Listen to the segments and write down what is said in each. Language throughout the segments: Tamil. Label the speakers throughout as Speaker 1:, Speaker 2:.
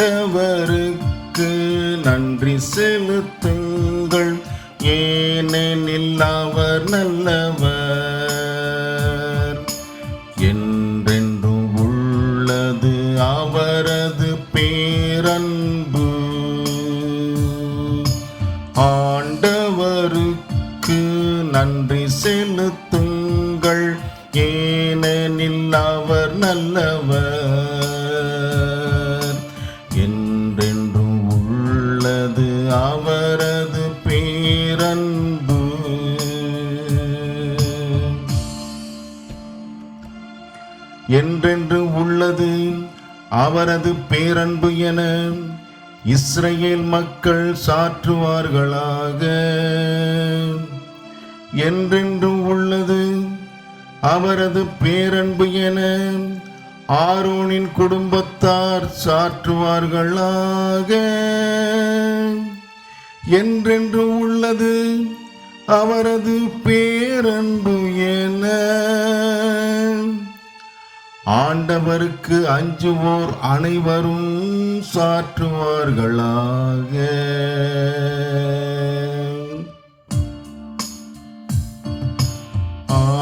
Speaker 1: ஆண்டவருக்கு நன்றி செலுத்துங்கள். ஏனெனில் அவர் நல்லவர். என்றென்றும் உள்ளது அவரது பேரன்பு. ஆண்டவருக்கு நன்றி செலுத்துங்கள். ஏனெனில் அவர் நல்லவர். என்றென்று உள்ளது அவரது பேரன்பு என இஸ்ரேல் மக்கள் சாற்றுவார்களாக. என்றென்றும் உள்ளது அவரது பேரன்பு என ஆரோனின் குடும்பத்தார் சாற்றுவார்களாக. என்றென்று உள்ளது அவரது பேரன்பு என ஆண்டவருக்கு அஞ்சுவோர் அனைவரும் சாற்றுவார்களாக.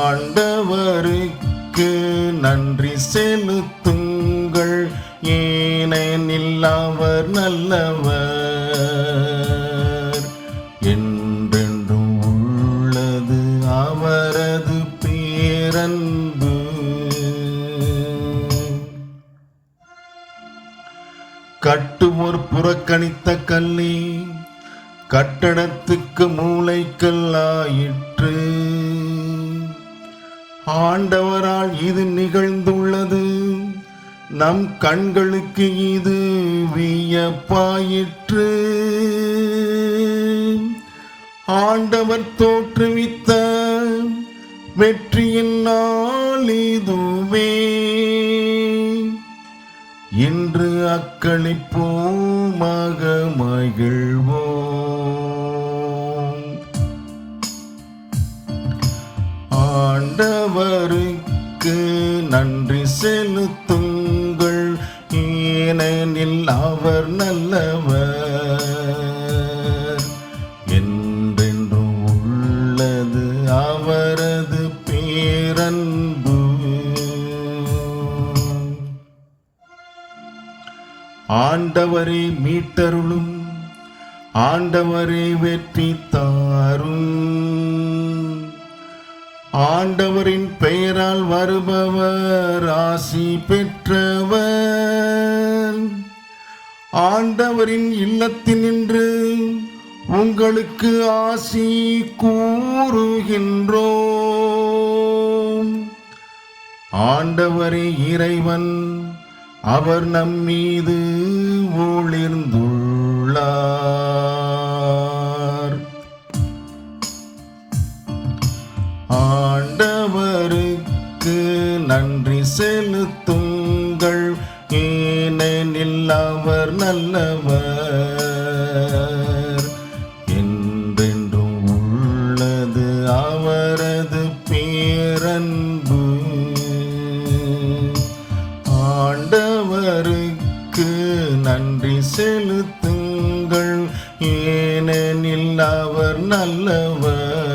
Speaker 1: ஆண்டவருக்கு நன்றி செலுத்துங்கள். ஏனெனில் அவர் நல்லவர். கட்டுவோர் புறக்கணித்த கல்லே கட்டடத்துக்கு மூளைக்கல்லாயிற்று. ஆண்டவரால் இது நிகழ்ந்துள்ளது நம் கண்களுக்கு இது வியப்பாயிற்று. ஆண்டவர் தோற்றுவித்த வெற்றியின் நாள் இதுவே. இன்று அக்களிப்போமாக மகிழ்வோம் ஆண்டவருக்கு நன்றி செலுத்துங்கள். ஏனெனில் அவர் நல்லவர். ஆண்டவரே மீட்டருளும் ஆண்டவரே வெற்றி தாரும். ஆண்டவரின் பெயரால் வருபவர் ஆசி பெற்றவர். ஆண்டவரின் இல்லத்தினின்று உங்களுக்கு ஆசி கூறுகின்றோம். ஆண்டவரே இறைவன் அவர் நம்மீது ஒளிர்ந்துள்ளார் ஆண்டவருக்கு நன்றி செலுத்துங்கள். ஏனெனில் அவர் நல்லவர். ஆண்டவருக்கு நன்றி செலுத்துங்கள். ஏனெனில் அவர் நல்லவர்.